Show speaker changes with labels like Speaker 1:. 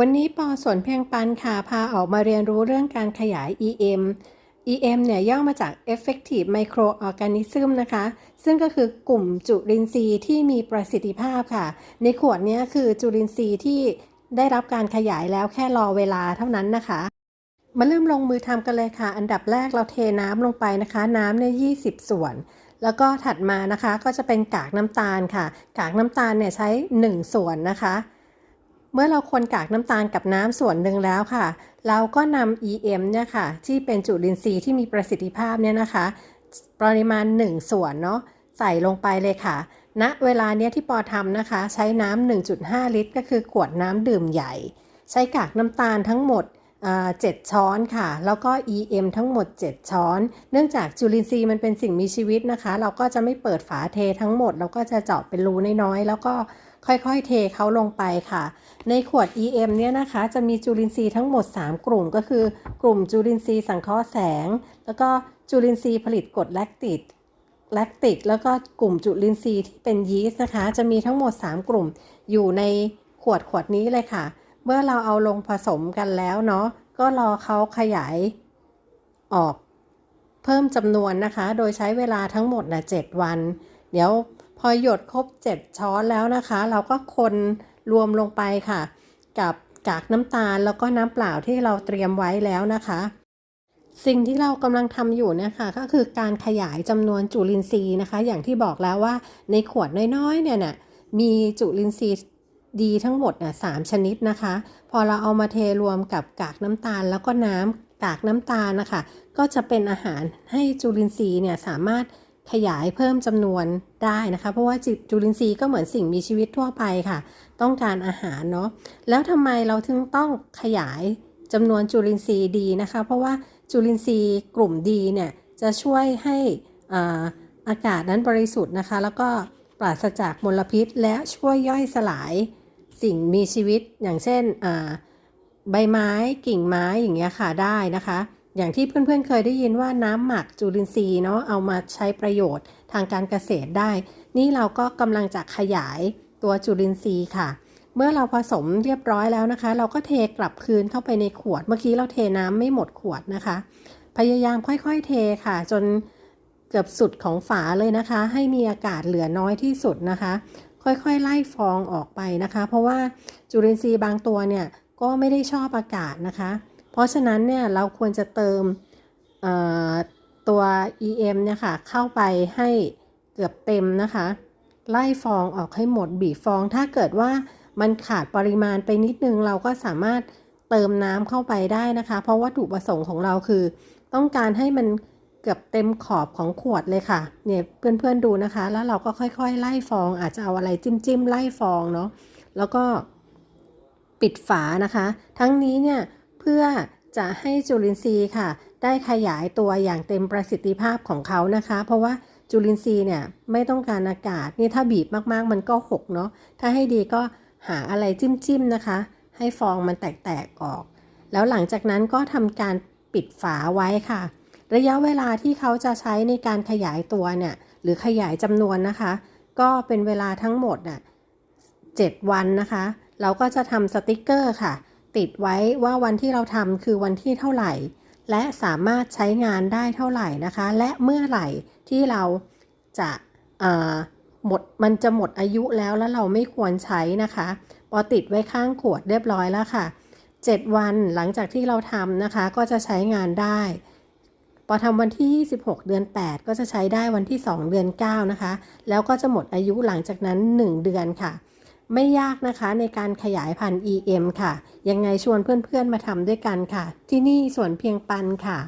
Speaker 1: วันนี้ปอสวนเพียงปันค่ะพาออกมาเรียนรู้เรื่องการขยาย EM EM เนี่ยย่อมาจาก Effective Microorganism นะคะ ซึ่งก็คือกลุ่มจุลินทรีย์ที่มีประสิทธิภาพค่ะ ในขวดนี้คือจุลินทรีย์ที่ได้รับการขยายแล้วแค่รอเวลาเท่านั้นนะคะ มาเริ่มลงมือทำกันเลยค่ะ อันดับแรกเราเทน้ำลงไปนะคะ น้ำเนี่ย20ส่วน แล้วก็ถัดมานะคะก็จะเป็นกากน้ำตาลค่ะ กากน้ำตาลเนี่ยใช้ 1 ส่วนนะคะ เมื่อเราคนกากน้ำตาลกับน้ำส่วนหนึ่งแล้วค่ะ เราก็นำ EM เนี่ยค่ะที่เป็นจุลินทรีย์ที่มีประสิทธิภาพเนี่ยนะคะ ปริมาณ 1 ส่วนเนาะใส่ลงไปเลยค่ะณเวลาเนี้ยที่ปอทำนะคะ ใช้น้ำ1.5 ลิตร ก็คือขวดน้ำดื่มใหญ่ ใช้กากน้ำตาลทั้งหมด7 ช้อนค่ะ แล้วก็ EM ทั้งหมด 7 ช้อน เนื่องจากจุลินทรีย์มันเป็นสิ่งมีชีวิตนะคะ เราก็จะไม่เปิดฝาเททั้งหมด เราก็จะเจาะเป็นรูน้อยๆ แล้วก็ค่อยๆ เทเขาลงไปค่ะ ในขวด EM เนี่ยนะคะจะมีจุลินทรีย์ทั้งหมด 3 กลุ่มก็คือ กลุ่มจุลินทรีย์สังเคราะห์แสง แล้วก็จุลินทรีย์ผลิตกรดแลคติกแลคติก แล้วก็กลุ่มจุลินทรีย์ที่เป็นยีสต์นะคะ จะมีทั้งหมด 3 กลุ่มอยู่ในขวดขวดนี้เลยค่ะ เมื่อเราเอาลงผสมกันแล้วเนาะก็รอเขาขยายออกเพิ่มจำนวนนะคะ โดยใช้เวลาทั้งหมดนะ7วัน เดี๋ยวพอหยดครบ 7 ช้อนแล้วนะคะ เราก็คน รวมลงไปค่ะ กับกากน้ำตาลแล้วก็น้ำเปล่าที่เราเตรียมไว้แล้วนะคะ สิ่งที่เรากำลังทำอยู่เนะคะก็คือการขยายจำนวนจุลินทรีย์นะคะ อย่างที่บอกแล้วว่าในขวดน้อยๆเนี่ยนะมีจุลินทรีย์ดีทั้งหมดน่ะสามชนิดนะคะ พอเราเอามาเทรวมกับกากน้ำตาลแล้วก็น้ำกากน้ำตาลนะคะ ก็จะเป็นอาหารให้จุลินทรีย์เนี่ยสามารถ ขยายเพิ่มจำนวนได้นะคะ เพราะว่าจุลินทรีย์ก็เหมือนสิ่งมีชีวิตทั่วไปค่ะ ต้องการอาหารเนาะแล้วทำไมเราถึงต้องขยายจำนวนจุลินทรีย์ดีนะคะ เพราะว่าจุลินทรีย์กลุ่มดีเนี่ยจะช่วยให้อากาศนั้นบริสุทธิ์นะคะ แล้วก็ปราศจากมลพิษ และช่วยย่อยสลายสิ่งมีชีวิตอย่างเช่นใบไม้กิ่งไม้อย่างเงี้ยค่ะได้นะคะ อย่างที่เพื่อนๆเคยได้ยินว่าน้ำหมักจุลินทรีย์เนาะเอามาใช้ประโยชน์ทางการเกษตรได้ นี่เราก็กำลังจะขยายตัวจุลินทรีย์ค่ะ เมื่อเราผสมเรียบร้อยแล้วนะคะ เราก็เทกลับคืนเข้าไปในขวด เมื่อกี้เราเทน้ำไม่หมดขวดนะคะ พยายามค่อยๆเทค่ะ จนเกือบสุดของฝาเลยนะคะ ให้มีอากาศเหลือน้อยที่สุดนะคะ ค่อยๆไล่ฟองออกไปนะคะ เพราะว่าจุลินทรีย์บางตัวเนี่ยก็ไม่ได้ชอบอากาศนะคะ เพราะฉะนั้นเนี่ยเราควรจะเติมตัว EM เนี่ยค่ะเข้าไปให้เกือบเต็มนะคะ ไล่ฟองออกให้หมดบีบฟอง ถ้าเกิดว่ามันขาดปริมาณไปนิดนึง เราก็สามารถเติมน้ำเข้าไปได้นะคะ เพราะวัตถุประสงค์ของเราคือ ต้องการให้มันเกือบเต็มขอบของขวดเลยค่ะ เนี่ยเพื่อนๆดูนะคะ แล้วเราก็ค่อยๆ ไล่ฟอง อาจจะเอาอะไรจิ้มๆไล่ฟองเนาะ แล้วก็ปิดฝานะคะ ทั้งนี้เนี่ย เพื่อจะให้จุลินทรีย์ค่ะ ได้ขยายตัวอย่างเต็มประสิทธิภาพของเขานะคะ เพราะว่าจุลินทรีย์เนี่ยไม่ต้องการอากาศนี่ถ้าบีบมากๆ มันก็หกเนาะถ้าให้ดีก็หาอะไรจิ้มๆนะคะ ให้ฟองมันแตกๆออก แล้วหลังจากนั้นก็ทำการปิดฝาไว้ค่ะ ระยะเวลาที่เขาจะใช้ในการขยายตัวเนี่ยหรือขยายจำนวนนะคะ ก็เป็นเวลาทั้งหมดน่ะ7วันนะคะ เราก็จะทำสติกเกอร์ค่ะ ติดไว้ว่าวันที่เราทำคือวันที่เท่าไหร่ และสามารถใช้งานได้เท่าไหร่นะคะ และเมื่อไหร่ที่เราจะหมดมันจะหมดอายุแล้วแล้วเราไม่ควรใช้นะคะพอติดไว้ข้างขวดเรียบร้อยแล้วค่ะ 7 วันหลังจากที่เราทำนะคะก็จะใช้งานได้พอทำวันที่ 26 เดือน 8 ก็จะใช้ได้วันที่ 2 เดือน 9 นะคะ แล้วก็จะหมดอายุหลังจากนั้น 1 เดือนค่ะ ไม่ยากนะคะในการขยายพันธุ์ EM ค่ะ ยังไงชวนเพื่อนๆมาทำด้วยกันค่ะ ที่นี่สวนเพียงปันค่ะ